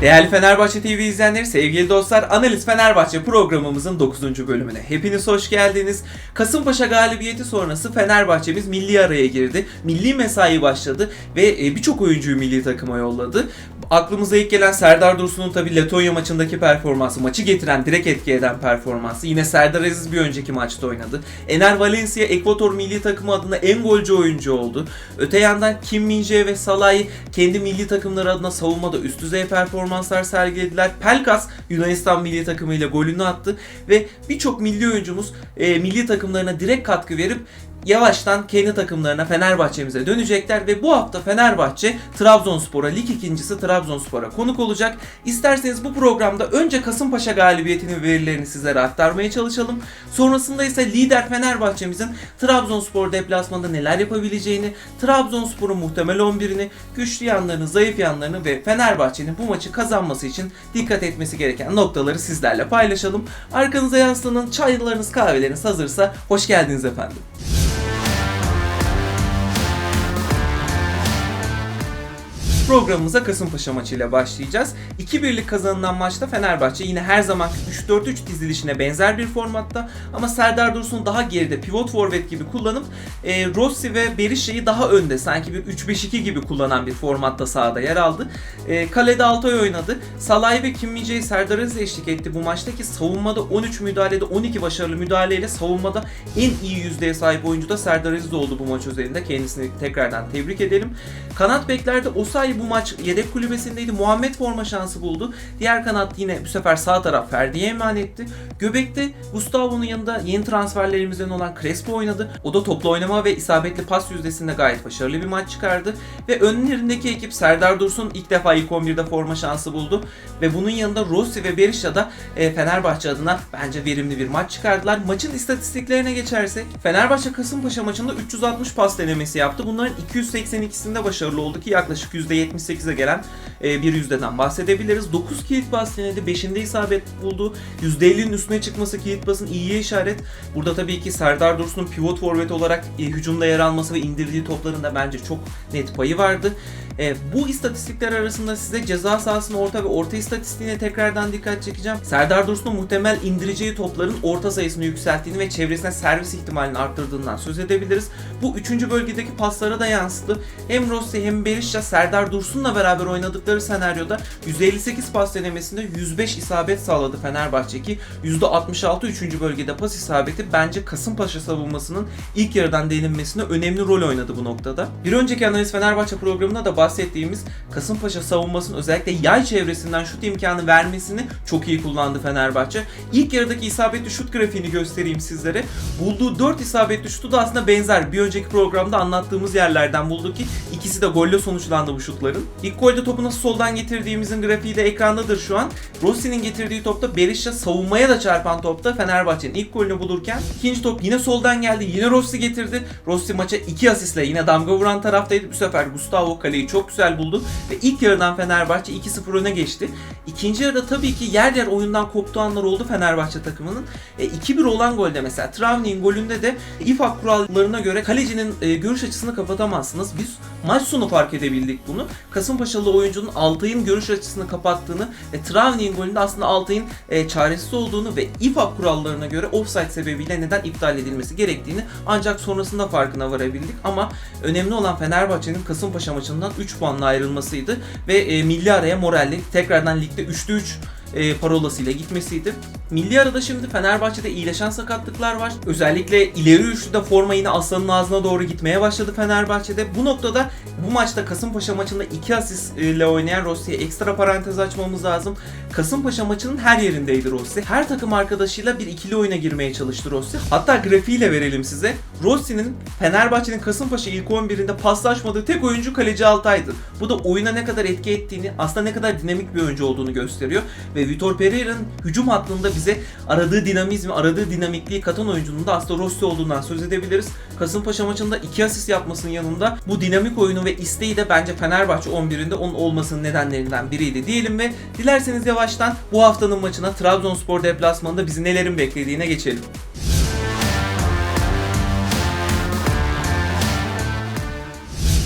Değerli Fenerbahçe TV izleyenleri, sevgili dostlar, Analiz Fenerbahçe programımızın 9. bölümüne hepiniz hoş geldiniz. Kasımpaşa galibiyeti sonrası Fenerbahçe'miz milli araya girdi. Milli mesai başladı ve e, birçok oyuncuyu milli takıma yolladı. Aklımıza ilk gelen Serdar Dursun'un tabi Letonya maçındaki performansı, maçı getiren, direkt etki eden performansı. Yine Serdar Aziz bir önceki maçta oynadı. Ener Valencia Ekvator milli takımı adına en golcü oyuncu oldu. Öte yandan Kim Min-jae ve Salah'ı kendi milli takımları adına savunmada üst düzey performanslar sergilediler. Pelkas Yunanistan milli takımıyla golünü attı ve birçok milli oyuncumuz e, milli takımlarına direkt katkı verip yavaştan kendi takımlarına Fenerbahçe'mize dönecekler ve bu hafta Fenerbahçe Trabzonspor'a lig ikincisi Trabzonspor'a konuk olacak. İsterseniz bu programda önce Kasımpaşa galibiyetinin verilerini sizlere aktarmaya çalışalım. Sonrasında ise lider Fenerbahçe'mizin Trabzonspor deplasmanda neler yapabileceğini, Trabzonspor'un muhtemel 11'ini, güçlü yanlarını, zayıf yanlarını ve Fenerbahçe'nin bu maçı kazanması için dikkat etmesi gereken noktaları sizlerle paylaşalım. Arkanıza yaslanın, çaylarınız, kahveleriniz hazırsa hoş geldiniz efendim. Programımıza Kasımpaşa maçıyla başlayacağız. 2-1'lik kazanılan maçta Fenerbahçe yine her zaman 3-4-3 dizilişine benzer bir formatta ama Serdar Dursun daha geride pivot forvet gibi kullanıp e, Rossi ve Berisha'yı daha önde sanki bir 3-5-2 gibi kullanan bir formatta sahada yer aldı. E, kalede Altay oynadı. Salay ve Kim Serdar Aziz eşlik etti bu maçtaki savunmada 13 müdahalede 12 başarılı müdahaleyle savunmada en iyi yüzdeye sahip oyuncu da Serdar Aziz oldu bu maç üzerinde. Kendisini tekrardan tebrik edelim. Kanat beklerde Osayi bu maç yedek kulübesindeydi. Muhammed forma şansı buldu. Diğer kanat yine bu sefer sağ taraf Ferdi'ye emanetti. Göbekte Gustavo'nun yanında yeni transferlerimizden olan Crespo oynadı. O da toplu oynama ve isabetli pas yüzdesinde gayet başarılı bir maç çıkardı. Ve önlerindeki ekip Serdar Dursun ilk defa ilk 11'de forma şansı buldu. Ve bunun yanında Rossi ve Berisha da e, Fenerbahçe adına bence verimli bir maç çıkardılar. Maçın istatistiklerine geçersek Fenerbahçe Kasımpaşa maçında 360 pas denemesi yaptı. Bunların 282'sinde başarılı oldu ki yaklaşık %78'e gelen e, bir yüzdeden bahsedebiliriz. 9 kilit pas denedi. 5'inde isabet buldu. %50'nin üstüne çıkması kilit pasın iyiye işaret. Burada tabii ki Serdar Dursun'un pivot forvet olarak e, hücumda yer alması ve indirdiği topların da bence çok net payı vardı. E, bu istatistikler arasında size ceza sahasının orta ve orta istatistiğine tekrardan dikkat çekeceğim. Serdar Dursun'un muhtemel indireceği topların orta sayısını yükselttiğini ve çevresine servis ihtimalini arttırdığından söz edebiliriz. Bu üçüncü bölgedeki paslara da yansıdı. Hem Rossi hem Berisha Serdar Dursun'la beraber oynadıkları senaryoda 158 pas denemesinde 105 isabet sağladı Fenerbahçe ki %66 üçüncü bölgede pas isabeti bence Kasımpaşa savunmasının ilk yarıdan delinmesine önemli rol oynadı bu noktada. Bir önceki analiz Fenerbahçe programında da bahsettiğimiz Kasımpaşa savunmasının özellikle yay çevresinden şut imkanı vermesini çok iyi kullandı Fenerbahçe. İlk yarıdaki isabetli şut grafiğini göstereyim sizlere. Bulduğu 4 isabetli şutu da aslında benzer. Bir önceki programda anlattığımız yerlerden buldu ki ikisi de golle sonuçlandı bu şutların. İlk golde topu nasıl soldan getirdiğimizin grafiği de ekrandadır şu an. Rossi'nin getirdiği topta Berisha savunmaya da çarpan topta Fenerbahçe'nin ilk golünü bulurken ikinci top yine soldan geldi. Yine Rossi getirdi. Rossi maça 2 asistle yine damga vuran taraftaydı. Bu sefer Gustavo kaleyi çok güzel buldu ve ilk yarıdan Fenerbahçe 2-0 öne geçti. İkinci yarıda tabii ki yer yer oyundan koptuğu anlar oldu Fenerbahçe takımının. E, 2-1 olan golde mesela Travni'nin golünde de İFAK kurallarına göre kalecinin e, görüş açısını kapatamazsınız. Biz maç sonu fark edebildik bunu. Kasımpaşalı oyuncunun Altay'ın görüş açısını kapattığını ve Travni'nin golünde aslında Altay'ın e, çaresiz olduğunu ve İFAK kurallarına göre offside sebebiyle neden iptal edilmesi gerektiğini ancak sonrasında farkına varabildik. Ama önemli olan Fenerbahçe'nin Kasımpaşa maçından 3 puanla ayrılmasıydı ve e, milli araya moralli tekrardan ligde 3'te 3 e, parolasıyla gitmesiydi. Milli arada şimdi Fenerbahçe'de iyileşen sakatlıklar var. Özellikle ileri üçlüde forma yine Aslan'ın ağzına doğru gitmeye başladı Fenerbahçe'de. Bu noktada bu maçta Kasımpaşa maçında 2 asist ile oynayan Rossi'ye ekstra parantez açmamız lazım. Kasımpaşa maçının her yerindeydi Rossi. Her takım arkadaşıyla bir ikili oyuna girmeye çalıştı Rossi. Hatta grafiğiyle verelim size. Rossi'nin Fenerbahçe'nin Kasımpaşa ilk 11'inde paslaşmadığı tek oyuncu kaleci Altay'dı. Bu da oyuna ne kadar etki ettiğini, aslında ne kadar dinamik bir oyuncu olduğunu gösteriyor. Ve Vitor Pereira'nın hücum hattında bize aradığı dinamizmi, aradığı dinamikliği katan oyuncunun da aslında Rossi olduğundan söz edebiliriz. Kasımpaşa maçında 2 asist yapmasının yanında bu dinamik oyunu ve isteği de bence Fenerbahçe 11'inde onun olmasının nedenlerinden biriydi diyelim ve dilerseniz yavaştan bu haftanın maçına Trabzonspor deplasmanında bizi nelerin beklediğine geçelim.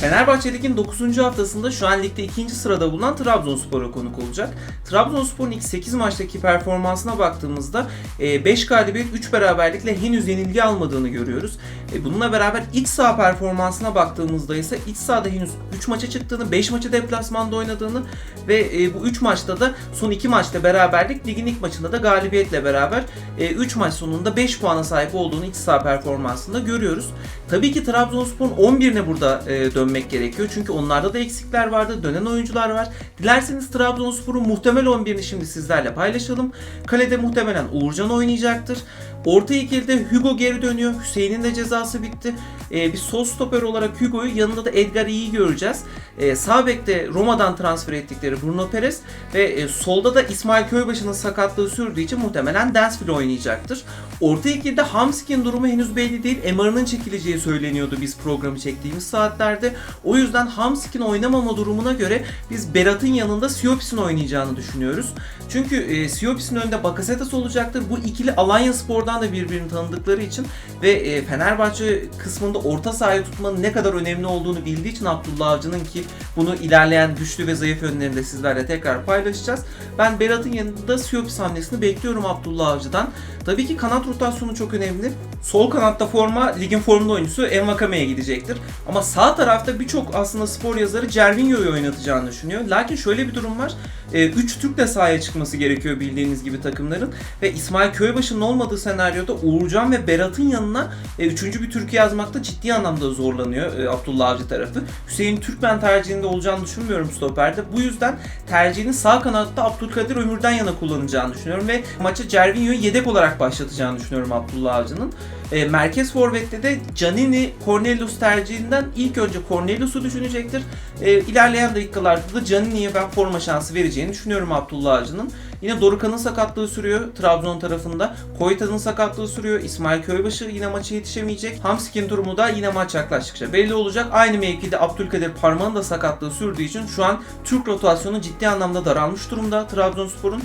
Fenerbahçe Lig'in 9. haftasında şu an ligde 2. sırada bulunan Trabzonspor'a konuk olacak. Trabzonspor'un ilk 8 maçtaki performansına baktığımızda 5 galibiyet 3 beraberlikle henüz yenilgi almadığını görüyoruz. E, Bununla beraber iç saha performansına baktığımızda ise iç sahada henüz 3 maça çıktığını, 5 maçı deplasmanda oynadığını ve e, bu 3 maçta da son 2 maçta beraberlik, ligin ilk maçında da galibiyetle beraber 3 maç sonunda 5 puana sahip olduğunu iç saha performansında görüyoruz. Tabii ki Trabzonspor'un 11'ine burada e, dönmek gerekiyor. Çünkü onlarda da eksikler vardı. Dönen oyuncular var. Dilerseniz Trabzonspor'un muhtemel 11'ini şimdi sizlerle paylaşalım. Kalede muhtemelen Uğurcan oynayacaktır. Orta ikilide Hugo geri dönüyor. Hüseyin'in de cezası bitti. E, bir sol stoper olarak Hugo'yu yanında da Edgar iyi göreceğiz. E, sağ bekte Roma'dan transfer ettikleri Bruno Perez ve e, solda da İsmail Köybaşı'nın sakatlığı sürdüğü için muhtemelen Dansville oynayacaktır. Orta ikilide Hamsik'in durumu henüz belli değil. MR'ının çekileceği söyleniyordu biz programı çektiğimiz saatlerde. O yüzden Hamsik'in oynamama durumuna göre biz Berat'ın yanında Siopis'in oynayacağını düşünüyoruz. Çünkü e, Siopis'in önünde Bakasetas olacaktır. Bu ikili Alanya Spor'dan da birbirini tanıdıkları için ve e, Fenerbahçe kısmında orta sahayı tutmanın ne kadar önemli olduğunu bildiği için Abdullah Avcı'nın ki bunu ilerleyen güçlü ve zayıf yönlerinde sizlerle tekrar paylaşacağız. Ben Berat'ın yanında Siopis hamlesini bekliyorum Abdullah Avcı'dan. Tabii ki kanat rotasyonu çok önemli. Sol kanatta forma ligin formunda oyuncusu Envakame'ye gidecektir. Ama sağ tarafta birçok aslında spor yazarı Cervinho'yu oynatacağını düşünüyor. Lakin şöyle bir durum var. 3 Türk de sahaya çıkması gerekiyor bildiğiniz gibi takımların. Ve İsmail Köybaşı'nın olmadığı senaryoda Uğurcan ve Berat'ın yanına 3. bir Türk yazmakta ciddi anlamda zorlanıyor e, Abdullah Avcı tarafı. Hüseyin Türkmen tercihinde olacağını düşünmüyorum stoperde. Bu yüzden tercihini sağ kanatta Abdülkadir Ömür'den yana kullanacağını düşünüyorum ve maça Cervinho'yu yedek olarak başlatacağını düşünüyorum Abdullah Avcı'nın. E, merkez forvette de Canini Cornelius tercihinden ilk önce Cornelius'u düşünecektir. E, ilerleyen dakikalarda da Canini'ye ben forma şansı vereceğini düşünüyorum Abdullah Avcı'nın. Yine Dorukan'ın sakatlığı sürüyor Trabzon tarafında. Koyta'nın sakatlığı sürüyor. İsmail Köybaşı yine maça yetişemeyecek. Hamsik'in durumu da yine maç yaklaştıkça belli olacak. Aynı mevkide Abdülkadir Parmağ'ın da sakatlığı sürdüğü için şu an Türk rotasyonu ciddi anlamda daralmış durumda Trabzonspor'un.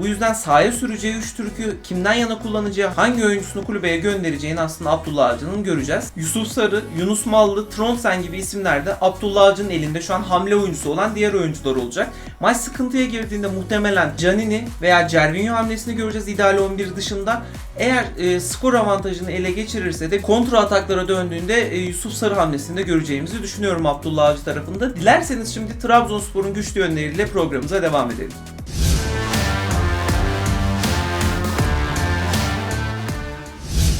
Bu yüzden sahaya süreceği 3 Türk'ü kimden yana kullanacağı, hangi oyuncusunu kulübeye göndereceğini aslında Abdullah Avcı'nın göreceğiz. Yusuf Sarı, Yunus Mallı, Tronsen gibi isimler de Abdullah Avcı'nın elinde şu an hamle oyuncusu olan diğer oyuncular olacak. Maç sıkıntıya girdiğinde muhtemelen Canini veya Cervinho hamlesini göreceğiz ideal 11 dışında. Eğer e, skor avantajını ele geçirirse de kontra ataklara döndüğünde e, Yusuf Sarı hamlesini de göreceğimizi düşünüyorum Abdullah Avcı tarafında. Dilerseniz şimdi Trabzonspor'un güçlü yönleriyle programımıza devam edelim.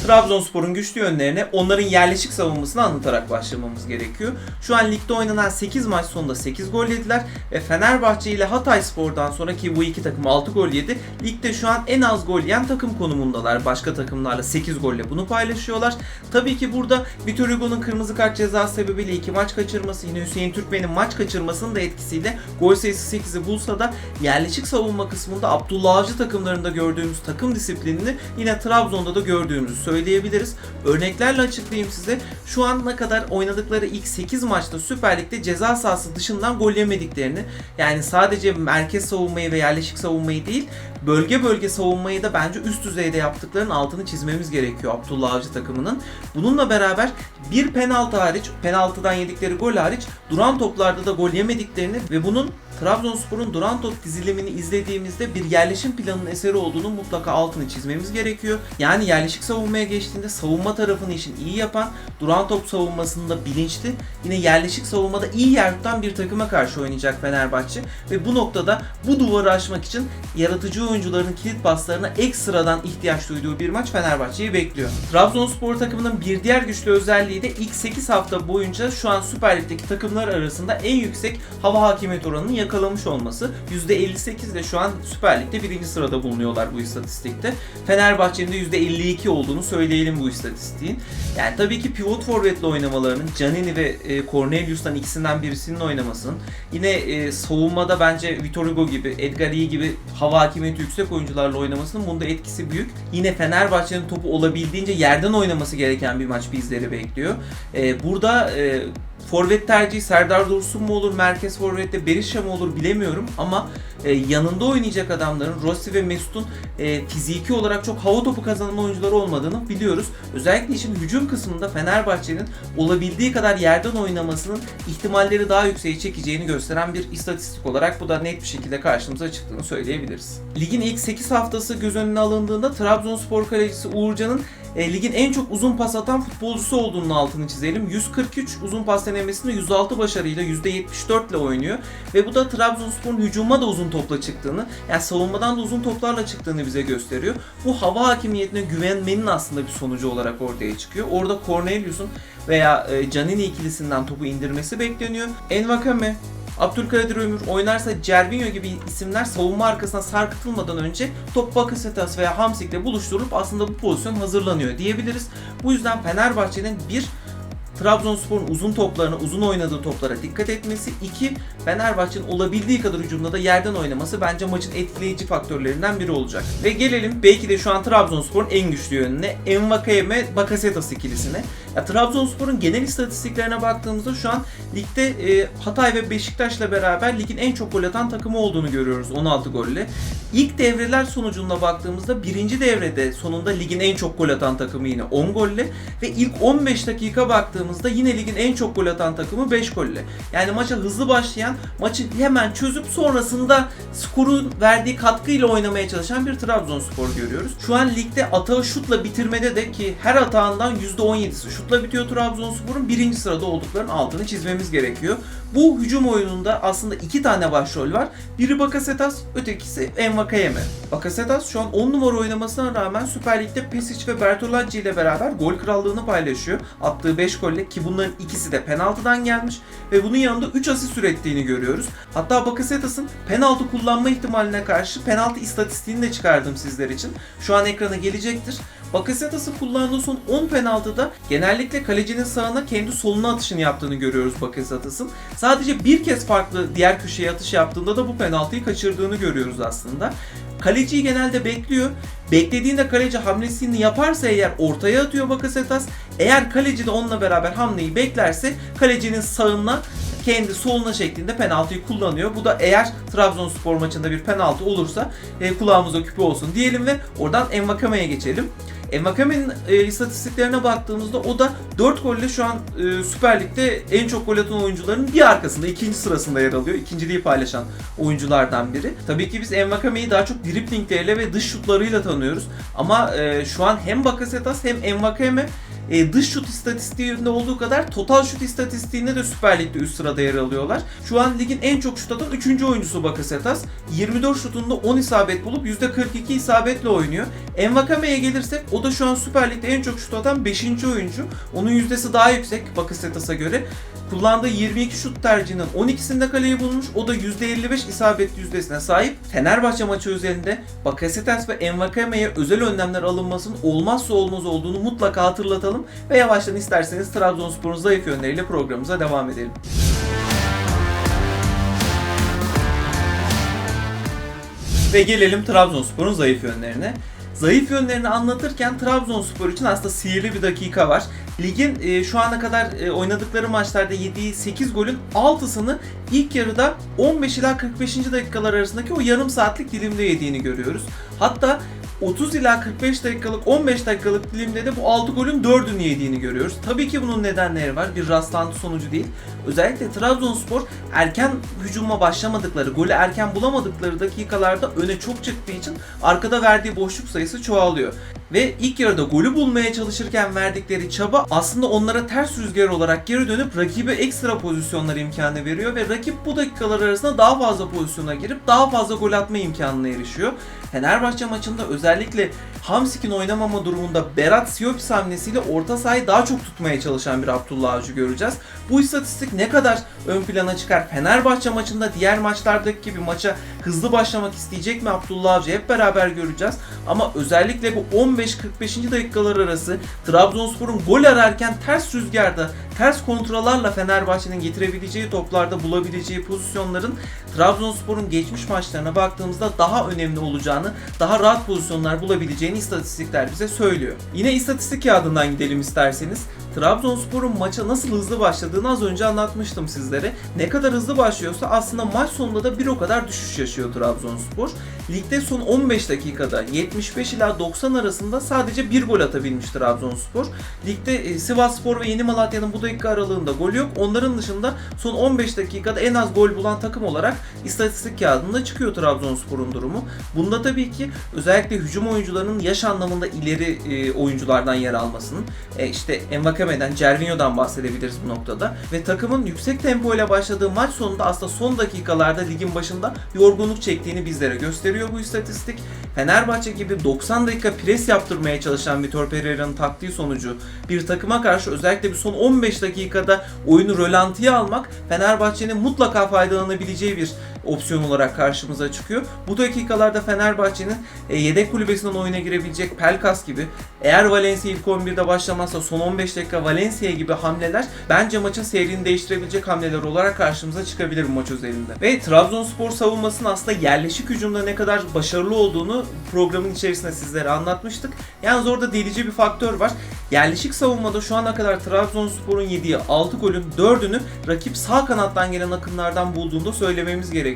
Trabzonspor'un güçlü yönlerine onların yerleşik savunmasını anlatarak başlamamız gerekiyor. Şu an ligde oynanan 8 maç sonunda 8 gol yediler ve Fenerbahçe ile Hatay Spor'dan sonra ki bu iki takım 6 gol yedi. Ligde şu an en az gol yiyen takım konumundalar. Başka takımlarla 8 golle bunu paylaşıyorlar. Tabii ki burada Vitor Hugo'nun kırmızı kart cezası sebebiyle 2 maç kaçırması, yine Hüseyin Türkmen'in maç kaçırmasının da etkisiyle gol sayısı 8'i bulsa da yerleşik savunma kısmında Abdullah Avcı takımlarında gördüğümüz takım disiplinini yine Trabzon'da da gördüğümüzü söyleyebiliriz. Örneklerle açıklayayım size. Şu an ne kadar oynadıkları ilk 8 maçta Süper Lig'de ceza sahası dışından gol yemediklerini yani sadece merkez savunmayı ve yerleşik savunmayı değil bölge bölge savunmayı da bence üst düzeyde yaptıklarının altını çizmemiz gerekiyor Abdullah Avcı takımının. Bununla beraber bir penaltı hariç, penaltıdan yedikleri gol hariç duran toplarda da gol yemediklerini ve bunun Trabzonspor'un duran top dizilimini izlediğimizde bir yerleşim planının eseri olduğunu mutlaka altını çizmemiz gerekiyor. Yani yerleşik savunmaya geçtiğinde savunma tarafını için iyi yapan, duran top savunmasında bilinçli, yine yerleşik savunmada iyi yer tutan bir takıma karşı oynayacak Fenerbahçe ve bu noktada bu duvarı aşmak için yaratıcı oyuncuların kilit paslarına ekstradan ihtiyaç duyduğu bir maç Fenerbahçe'yi bekliyor. Trabzonspor takımının bir diğer güçlü özelliği de ilk 8 hafta boyunca şu an Süper Lig'deki takımlar arasında en yüksek hava hakimiyet oranını yakalamış olması. %58 ile şu an Süper Lig'de birinci sırada bulunuyorlar bu istatistikte. Fenerbahçe'nin de %52 olduğunu söyleyelim bu istatistiğin. Yani tabii ki pivot forvetle oynamalarının Canini ve e, Cornelius'tan ikisinden birisinin oynamasının yine e, savunmada bence Vitor Hugo gibi, Edgar Iyi gibi hava hakimiyeti yüksek oyuncularla oynamasının bunda etkisi büyük. Yine Fenerbahçe'nin topu olabildiğince yerden oynaması gereken bir maç bizleri bekliyor. E, burada e, Forvet tercihi Serdar Dursun mu olur, merkez forvette Berisha mı olur bilemiyorum ama e, yanında oynayacak adamların Rossi ve Mesut'un e, fiziki olarak çok hava topu kazanan oyuncuları olmadığını biliyoruz. Özellikle işin hücum kısmında Fenerbahçe'nin olabildiği kadar yerden oynamasının ihtimalleri daha yükseğe çekeceğini gösteren bir istatistik olarak bu da net bir şekilde karşımıza çıktığını söyleyebiliriz. Ligin ilk 8 haftası göz önüne alındığında Trabzonspor kalecisi Uğurcan'ın e, ligin en çok uzun pas atan futbolcusu olduğunun altını çizelim. 143 uzun pas denemesinde 106 başarıyla %74 ile oynuyor. Ve bu da Trabzonspor'un hücuma da uzun topla çıktığını, yani savunmadan da uzun toplarla çıktığını bize gösteriyor. Bu hava hakimiyetine güvenmenin aslında bir sonucu olarak ortaya çıkıyor. Orada Cornelius'un veya e, Canini ikilisinden topu indirmesi bekleniyor. Envakame, Abdülkadir Ömür oynarsa Cervinho gibi isimler savunma arkasına sarkıtılmadan önce top Bakasetas veya Hamsik'le buluşturulup aslında bu pozisyon hazırlanıyor diyebiliriz. Bu yüzden Fenerbahçe'nin bir Trabzonspor'un uzun toplarına, uzun oynadığı toplara dikkat etmesi. iki Fenerbahçe'nin olabildiği kadar hücumda da yerden oynaması bence maçın etkileyici faktörlerinden biri olacak. Ve gelelim belki de şu an Trabzonspor'un en güçlü yönüne Envakayeme Bakasetas ikilisine. Ya, Trabzonspor'un genel istatistiklerine baktığımızda şu an ligde e, Hatay ve Beşiktaş'la beraber ligin en çok gol atan takımı olduğunu görüyoruz 16 golle. İlk devreler sonucunda baktığımızda birinci devrede sonunda ligin en çok gol atan takımı yine 10 golle ve ilk 15 dakika baktığımızda yine ligin en çok gol atan takımı 5 golle. Yani maça hızlı başlayan, maçı hemen çözüp sonrasında skorun verdiği katkıyla oynamaya çalışan bir Trabzonspor görüyoruz. Şu an ligde atağı şutla bitirmede de ki her atağından %17'si şutla bitiyor Trabzonspor'un birinci sırada olduklarının altını çizmemiz gerekiyor. Bu hücum oyununda aslında iki tane başrol var. Biri Bakasetas, ötekisi Envakayeme. Bakasetas şu an 10 numara oynamasına rağmen Süper Lig'de Pesic ve Bertolacci ile beraber gol krallığını paylaşıyor. Attığı 5 golle ki bunların ikisi de penaltıdan gelmiş ve bunun yanında 3 asist ürettiğini görüyoruz. Hatta Bakasetas'ın penaltı kullanma ihtimaline karşı penaltı istatistiğini de çıkardım sizler için. Şu an ekrana gelecektir. Bakasetas'ın kullandığı son 10 penaltıda genellikle kalecinin sağına kendi soluna atışını yaptığını görüyoruz Bakasetas'ın. Sadece bir kez farklı diğer köşeye atış yaptığında da bu penaltıyı kaçırdığını görüyoruz aslında. Kaleciyi genelde bekliyor. Beklediğinde kaleci hamlesini yaparsa eğer ortaya atıyor Bakasetas. Eğer kaleci de onunla beraber hamleyi beklerse kalecinin sağına kendi soluna şeklinde penaltıyı kullanıyor. Bu da eğer Trabzonspor maçında bir penaltı olursa e, kulağımıza küpe olsun diyelim ve oradan Envakame'ye geçelim. Envakame'nin e, istatistiklerine baktığımızda o da 4 golle şu an e, Süper Lig'de en çok gol atan oyuncuların bir arkasında, ikinci sırasında yer alıyor. İkinciliği paylaşan oyunculardan biri. Tabii ki biz Envakame'yi daha çok driplingleriyle ve dış şutlarıyla tanıyoruz. Ama e, şu an hem Bakasetas hem Envakame e, dış şut istatistiğinde olduğu kadar total şut istatistiğinde de Süper Lig'de üst sırada yer alıyorlar. Şu an ligin en çok şut atan 3. oyuncusu Bakasetas. 24 şutunda 10 isabet bulup %42 isabetle oynuyor. Envakame'ye gelirsek o da şu an Süper Lig'de en çok şut atan 5. oyuncu. Onun yüzdesi daha yüksek Bakasetas'a göre. Kullandığı 22 şut tercihinin 12'sinde kaleyi bulmuş. O da %55 isabet yüzdesine sahip. Fenerbahçe maçı üzerinde Bakasetas ve Envakame'ye özel önlemler alınmasının olmazsa olmaz olduğunu mutlaka hatırlatalım ve yavaştan isterseniz Trabzonspor'un zayıf yönleriyle programımıza devam edelim. Ve gelelim Trabzonspor'un zayıf yönlerine. Zayıf yönlerini anlatırken Trabzonspor için aslında sihirli bir dakika var. Ligin e, şu ana kadar e, oynadıkları maçlarda yediği 8 golün 6'sını ilk yarıda 15 ila 45. dakikalar arasındaki o yarım saatlik dilimde yediğini görüyoruz. Hatta 30 ila 45 dakikalık 15 dakikalık dilimde de bu 6 golün 4'ünü yediğini görüyoruz. Tabii ki bunun nedenleri var. Bir rastlantı sonucu değil. Özellikle Trabzonspor erken hücuma başlamadıkları, golü erken bulamadıkları dakikalarda öne çok çıktığı için arkada verdiği boşluk sayısı çoğalıyor. Ve ilk yarıda golü bulmaya çalışırken verdikleri çaba aslında onlara ters rüzgar olarak geri dönüp rakibe ekstra pozisyonlar imkanı veriyor ve rakip bu dakikalar arasında daha fazla pozisyona girip daha fazla gol atma imkanına erişiyor. Fenerbahçe maçında özellikle Hamsik'in oynamama durumunda Berat Siyopis hamlesiyle orta sahayı daha çok tutmaya çalışan bir Abdullah Avcı göreceğiz. Bu istatistik ne kadar ön plana çıkar? Fenerbahçe maçında diğer maçlardaki gibi maça hızlı başlamak isteyecek mi Abdullah Avcı? Hep beraber göreceğiz. Ama özellikle bu 15-45. dakikalar arası Trabzonspor'un gol ararken ters rüzgarda ters kontrollarla Fenerbahçe'nin getirebileceği toplarda bulabileceği pozisyonların Trabzonspor'un geçmiş maçlarına baktığımızda daha önemli olacağını, daha rahat pozisyonlar bulabileceğini istatistikler bize söylüyor. Yine istatistik kağıdından gidelim isterseniz. Trabzonspor'un maça nasıl hızlı başladığını az önce anlatmıştım sizlere. Ne kadar hızlı başlıyorsa aslında maç sonunda da bir o kadar düşüş yaşıyor Trabzonspor. Ligde son 15 dakikada 75 ila 90 arasında sadece bir gol atabilmiş Trabzonspor. Ligde e, Sivasspor ve Yeni Malatya'nın bu dakika aralığında gol yok. Onların dışında son 15 dakikada en az gol bulan takım olarak istatistik kağıdında çıkıyor Trabzonspor'un durumu. Bunda tabii ki özellikle hücum oyuncularının yaş anlamında ileri e, oyunculardan yer almasının e, işte Envakame'den, Cervinho'dan bahsedebiliriz bu noktada. Ve takımın yüksek tempo ile başladığı maç sonunda aslında son dakikalarda ligin başında yorgunluk çektiğini bizlere gösteriyor bu istatistik. Fenerbahçe gibi 90 dakika pres yaptırmaya çalışan Vitor Pereira'nın taktiği sonucu bir takıma karşı özellikle bir son 15 dakikada oyunu rölantiye almak Fenerbahçe'nin mutlaka faydalanabileceği bir opsiyon olarak karşımıza çıkıyor. Bu dakikalarda Fenerbahçe'nin e, yedek kulübesinden oyuna girebilecek Pelkas gibi eğer Valencia ilk 11'de başlamazsa son 15 dakika Valencia gibi hamleler bence maçın seyrini değiştirebilecek hamleler olarak karşımıza çıkabilir bu maç özelinde. Ve Trabzonspor savunmasının aslında yerleşik hücumda ne kadar başarılı olduğunu programın içerisinde sizlere anlatmıştık. Yalnız orada delici bir faktör var. Yerleşik savunmada şu ana kadar Trabzonspor'un yediği 6 golün 4'ünü rakip sağ kanattan gelen akımlardan bulduğunda söylememiz gerekiyor.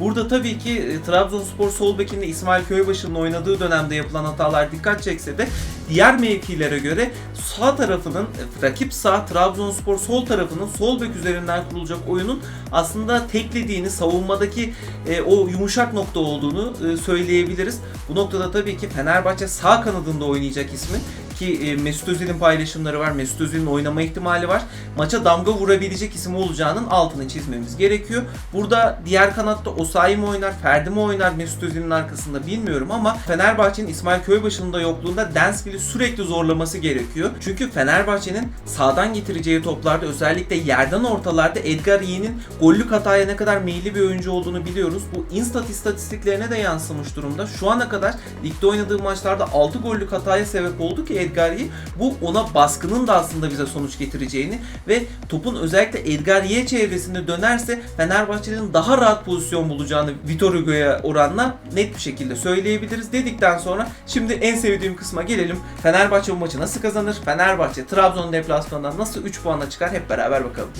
Burada tabii ki e, Trabzonspor sol bekinde İsmail Köybaşı'nın oynadığı dönemde yapılan hatalar dikkat çekse de diğer mevkilere göre sağ tarafının e, rakip sağ Trabzonspor sol tarafının sol bek üzerinden kurulacak oyunun aslında teklediğini savunmadaki e, o yumuşak nokta olduğunu e, söyleyebiliriz. Bu noktada tabii ki Fenerbahçe sağ kanadında oynayacak ismi ki e, Mesut Özil'in paylaşımları var. Mesut Özil'in oynama ihtimali var. Maça damga vurabilecek isim olacağının altını çizmemiz gerekiyor. Burada diğer kanatta Osayi mi oynar, Ferdi mi oynar Mesut Özil'in arkasında bilmiyorum ama Fenerbahçe'nin İsmail Köybaşı'nın da yokluğunda Dansville'i sürekli zorlaması gerekiyor. Çünkü Fenerbahçe'nin sağdan getireceği toplarda özellikle yerden ortalarda Edgar Yiğit'in gollük hataya ne kadar meyilli bir oyuncu olduğunu biliyoruz. Bu instat istatistiklerine de yansımış durumda. Şu ana kadar ligde oynadığı maçlarda 6 gollük hataya sebep oldu ki Edgar Yiğit. Bu ona baskının da aslında bize sonuç getireceğini ve topun özellikle Edgar Yiğit çevresinde dönerse Fenerbahçe'nin daha rahat pozisyon bulacağını Vitor Hugo'ya oranla net bir şekilde söyleyebiliriz dedikten sonra şimdi en sevdiğim kısma gelelim. Fenerbahçe bu maçı nasıl kazanır? Fenerbahçe Trabzon deplasmanından nasıl 3 puanla çıkar? Hep beraber bakalım.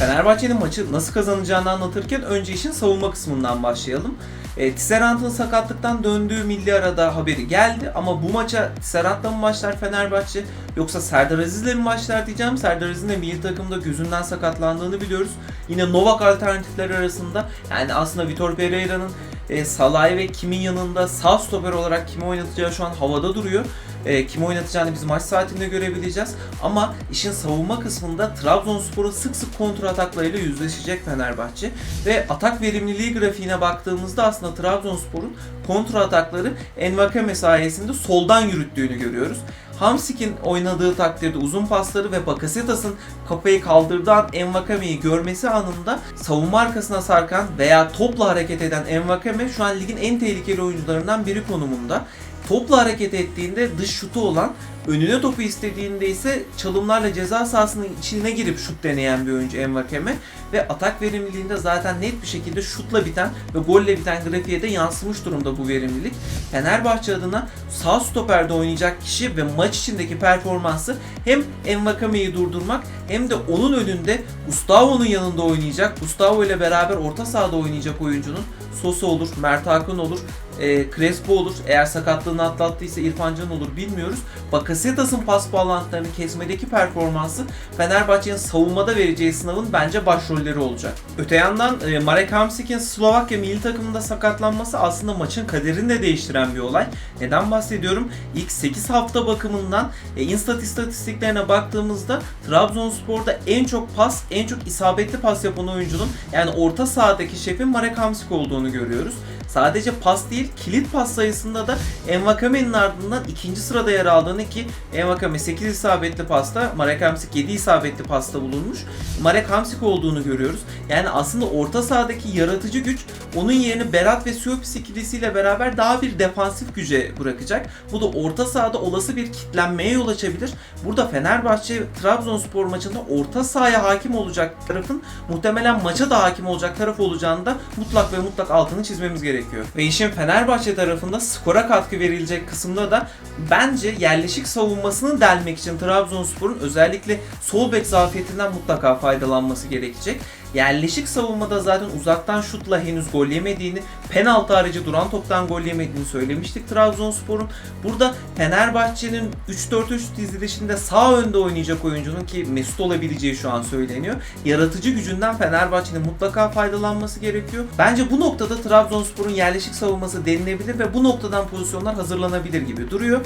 Fenerbahçe'nin maçı nasıl kazanacağını anlatırken önce işin savunma kısmından başlayalım. E, Tisserant'ın sakatlıktan döndüğü milli arada haberi geldi ama bu maça Tisserant'la mı başlar Fenerbahçe yoksa Serdar Aziz'le mi başlar diyeceğim. Serdar Aziz'in de milli takımda gözünden sakatlandığını biliyoruz. Yine Novak alternatifleri arasında yani aslında Vitor Pereira'nın e, Salay ve kimin yanında sağ stoper olarak kimi oynatacağı şu an havada duruyor. E, kimi oynatacağını biz maç saatinde görebileceğiz. Ama işin savunma kısmında Trabzonspor'un sık sık kontra ataklarıyla yüzleşecek Fenerbahçe. Ve atak verimliliği grafiğine baktığımızda aslında Trabzonspor'un kontra atakları Envakame sayesinde soldan yürüttüğünü görüyoruz. Hamsik'in oynadığı takdirde uzun pasları ve Bakasetas'ın kafayı kaldırdığı an Envakame'yi görmesi anında savunma arkasına sarkan veya topla hareket eden Envakame şu an ligin en tehlikeli oyuncularından biri konumunda. Topla hareket ettiğinde dış şutu olan, önüne topu istediğinde ise çalımlarla ceza sahasının içine girip şut deneyen bir oyuncu Envakeme ve atak verimliliğinde zaten net bir şekilde şutla biten ve golle biten grafiğe de yansımış durumda bu verimlilik. Fenerbahçe adına sağ stoperde oynayacak kişi ve maç içindeki performansı hem Envakame'yi durdurmak hem de onun önünde Gustavo'nun yanında oynayacak, Gustavo ile beraber orta sahada oynayacak oyuncunun Sosa olur, Mert Hakan olur, e, Crespo olur. Eğer sakatlığını atlattıysa İrfan Can olur bilmiyoruz. Bakasetas'ın pas bağlantılarını kesmedeki performansı Fenerbahçe'nin savunmada vereceği sınavın bence başrolleri olacak. Öte yandan e, Marek Hamsik'in Slovakya milli takımında sakatlanması aslında maçın kaderini de değiştiren bir olay. Neden bahsediyorum? İlk 8 hafta bakımından e, instat istatistiklerine baktığımızda Trabzonspor'da en çok pas, en çok isabetli pas yapan oyuncunun yani orta sahadaki şefin Marek Hamsik olduğunu görüyoruz. Sadece pas değil, kilit pas sayısında da Envakame'nin ardından ikinci sırada yer aldığını ki Envakame 8 isabetli pasta, Marek Hamsik 7 isabetli pasta bulunmuş. Marek Hamsik olduğunu görüyoruz. Yani aslında orta sahadaki yaratıcı güç onun yerini Berat ve Siopis ikilisiyle beraber daha bir defansif güce bırakacak. Bu da orta sahada olası bir kitlenmeye yol açabilir. Burada Fenerbahçe Trabzonspor maçında orta sahaya hakim olacak tarafın muhtemelen maça da hakim olacak taraf olacağını da mutlak ve mutlak altını çizmemiz gerekiyor. Ve işin Fenerbahçe tarafında skora katkı verilecek kısımda da bence yerleşik savunmasını delmek için Trabzonspor'un özellikle sol bek zafiyetinden mutlaka faydalanması gerekecek. Yerleşik savunmada zaten uzaktan şutla henüz gol yemediğini, penaltı harici duran toptan gol yemediğini söylemiştik Trabzonspor'un. Burada Fenerbahçe'nin 3-4-3 dizilişinde sağ önde oynayacak oyuncunun ki Mesut olabileceği şu an söyleniyor. Yaratıcı gücünden Fenerbahçe'nin mutlaka faydalanması gerekiyor. Bence bu noktada Trabzonspor'un yerleşik savunması denilebilir ve bu noktadan pozisyonlar hazırlanabilir gibi duruyor.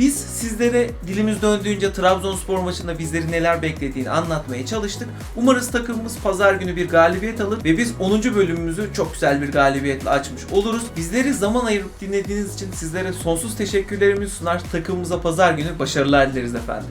Biz sizlere dilimiz döndüğünce Trabzonspor maçında bizleri neler beklediğini anlatmaya çalıştık. Umarız takımımız pazar günü bir galibiyet alır ve biz 10. bölümümüzü çok güzel bir galibiyetle açmış oluruz. Bizleri zaman ayırıp dinlediğiniz için sizlere sonsuz teşekkürlerimizi sunar. Takımımıza pazar günü başarılar dileriz efendim.